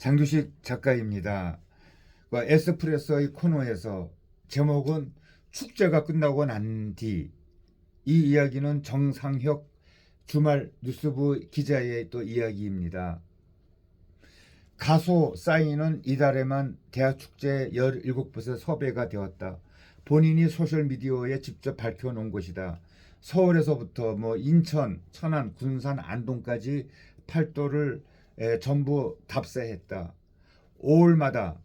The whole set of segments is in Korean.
장두식 작가입니다. 그 에스프레소의 코너에서 제목은 축제가 끝나고 난 뒤 이 이야기는 정상혁 주말 뉴스부 기자의 또 이야기입니다. 가수 싸이는 이달에만 대학축제 17곳에 섭외가 되었다. 본인이 소셜미디어에 직접 밝혀놓은 것이다. 서울에서부터 뭐 인천, 천안, 군산, 안동까지 팔도를 에, 전부 답사했다. 5월마다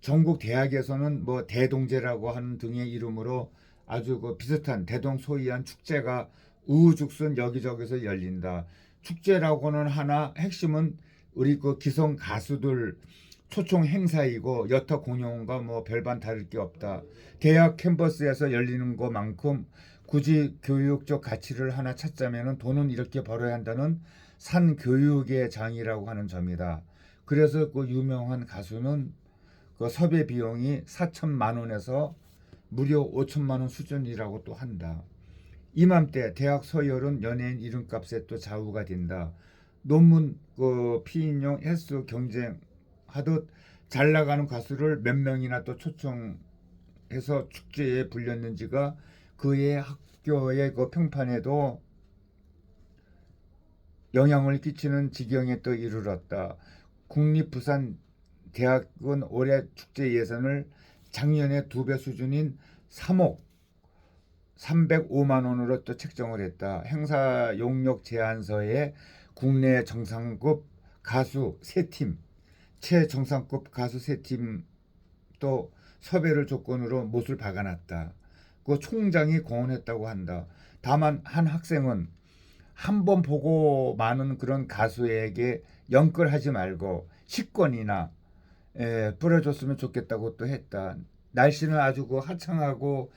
전국 대학에서는 뭐 대동제라고 하는 등의 이름으로 아주 그 비슷한 대동소이한 축제가 우후죽순 여기저기서 열린다. 축제라고는 하나 핵심은 우리 그 기성 가수들 초청 행사이고 여타 공연과 뭐 별반 다를 게 없다. 대학 캠퍼스에서 열리는 것만큼 굳이 교육적 가치를 하나 찾자면은 돈은 이렇게 벌어야 한다는 산 교육의 장이라고 하는 점이다. 그래서 그 유명한 가수는 그 섭외 비용이 4천만 원에서 무려 5천만 원 수준이라고 또 한다. 이맘때 대학 서열은 연예인 이름값에 또 좌우가 된다. 논문 그 피인용 횟수 경쟁하듯 잘 나가는 가수를 몇 명이나 또 초청해서 축제에 불렸는지가 그의 학교의 그 평판에도 영향을 끼치는 지경에 또 이르렀다. 국립부산 대학은 올해 축제 예산을 작년에 두배 수준인 3억 305만 원으로 또 책정을 했다. 행사 용역 제안서에 국내 정상급 가수 세 팀, 최정상급 가수 세팀 또 섭외를 조건으로 못을 박아놨다. 그 총장이 공언했다고 한다. 다만 한 학생은 한 번 보고 많은 그런 가수에게 연끌하지 말고 식권이나 에, 뿌려줬으면 좋겠다고 또 했다. 날씨는 아주 그 하창하고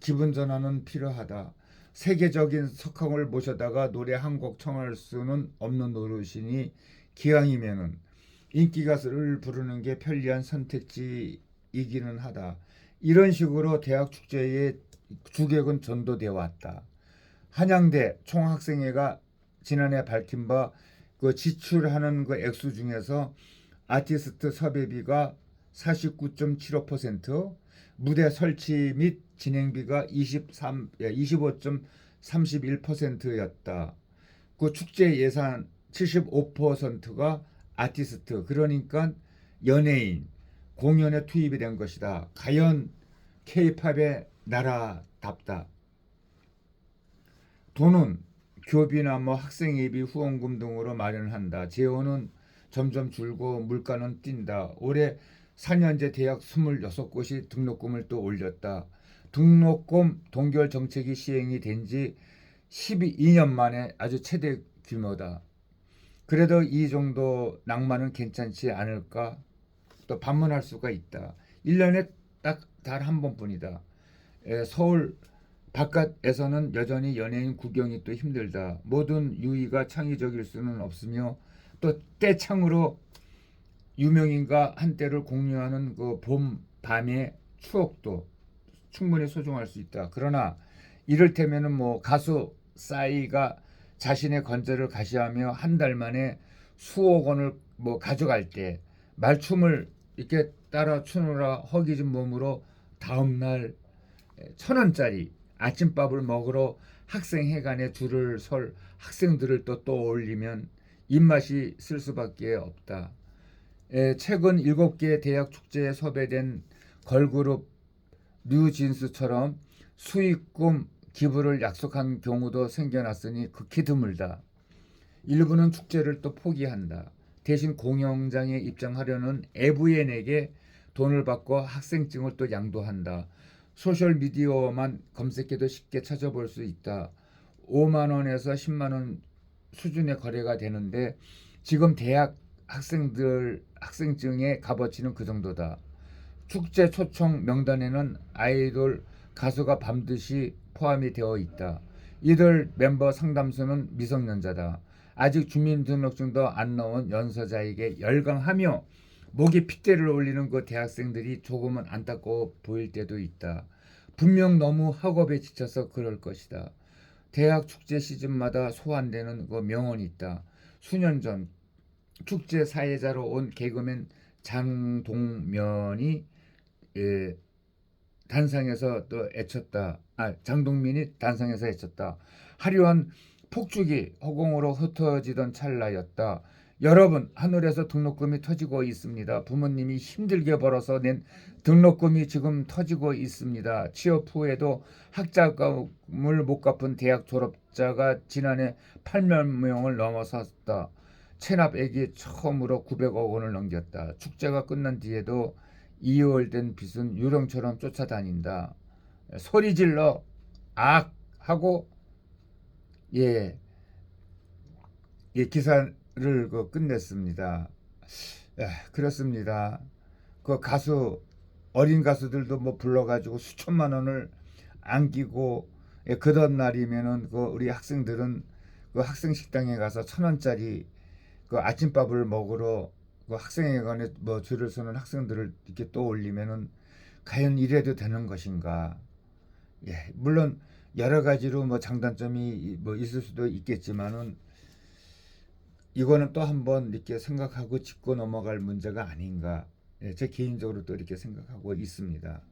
기분 전환은 필요하다. 세계적인 석학을 모셔다가 노래 한 곡 청할 수는 없는 노릇이니 기왕이면은 인기 가수를 부르는 게 편리한 선택지이기는 하다. 이런 식으로 대학 축제에 주객은 전도돼 왔다. 한양대 총학생회가 지난해 밝힌 바 그 지출하는 그 액수 중에서 아티스트 섭외비가 49.75%, 무대 설치 및 진행비가 23, 25.31%였다. 그 축제 예산 75%가 아티스트, 그러니까 연예인, 공연에 투입이 된 것이다. 가연 케이팝의 나라답다. 돈은 교비나 뭐 학생 예비 후원금 등으로 마련한다. 재원은 점점 줄고 물가는 뛴다. 올해 4년제 대학 26곳이 등록금을 또 올렸다. 등록금 동결 정책이 시행이 된 지 12년 만에 아주 최대 규모다. 그래도 이 정도 낭만은 괜찮지 않을까? 또 반문할 수가 있다. 1년에 딱단한 번뿐이다. 에, 서울 바깥에서는 여전히 연예인 구경이 또 힘들다. 모든 유의가 창의적일 수는 없으며 또 때창으로 유명인과 한때를 공유하는 그 봄 밤의 추억도 충분히 소중할 수 있다. 그러나 이를테면은 뭐 가수 싸이가 자신의 건재를 가시하며 한 달 만에 수억 원을 뭐 가져갈 때 말춤을 이렇게 따라 추느라 허기진 몸으로 다음 날 천 원짜리 아침밥을 먹으러 학생회관에 줄을 설 학생들을 또 떠올리면 입맛이 쓸 수밖에 없다. 에, 최근 7개 대학 축제에 섭외된 걸그룹 뉴진스처럼 수익금 기부를 약속한 경우도 생겨났으니 극히 드물다. 일부는 축제를 또 포기한다. 대신 공연장에 입장하려는 애부인에게 돈을 받고 학생증을 또 양도한다. 소셜 미디어만 검색해도 쉽게 찾아볼 수 있다. 5만 원에서 10만 원 수준의 거래가 되는데 지금 대학 학생들 학생증의 값어치는 그 정도다. 축제 초청 명단에는 아이돌 가수가 반드시 포함이 되어 있다. 이들 멤버 상담소는 미성년자다. 아직 주민등록증도 안 나온 연서자에게 열광하며 목에 핏대를 올리는 그 대학생들이 조금은 안타까워 보일 때도 있다. 분명 너무 학업에 지쳐서 그럴 것이다. 대학 축제 시즌마다 소환되는 그 명언이 있다. 수년 전 축제 사회자로 온 개그맨 장동면이 예, 단상에서 또 애쳤다. 아 장동민이 단상에서 애쳤다. 화려한 폭죽이 허공으로 흩어지던 찰나였다. 여러분 하늘에서 등록금이 터지고 있습니다. 부모님이 힘들게 벌어서 낸 등록금이 지금 터지고 있습니다. 취업 후에도 학자금을 못 갚은 대학 졸업자가 지난해 8만 명을 넘어섰다. 체납액이 처음으로 900억 원을 넘겼다. 축제가 끝난 뒤에도 2월 된 빚은 유령처럼 쫓아다닌다. 소리 질러 악 하고 예, 예 기사 를 그 끝냈습니다. 예, 그렇습니다. 그 가수 어린 가수들도 뭐 불러가지고 수천만 원을 안기고 예, 그던 날이면은 그 우리 학생들은 그 학생 식당에 가서 천 원짜리 그 아침밥을 먹으러 그 학생회관에 뭐 줄을 서는 학생들을 이렇게 떠올리면은 과연 이래도 되는 것인가? 예, 물론 여러 가지로 뭐 장단점이 뭐 있을 수도 있겠지만은 이거는 또 한번 이렇게 생각하고 짚고 넘어갈 문제가 아닌가? 예, 제 개인적으로 또 이렇게 생각하고 있습니다.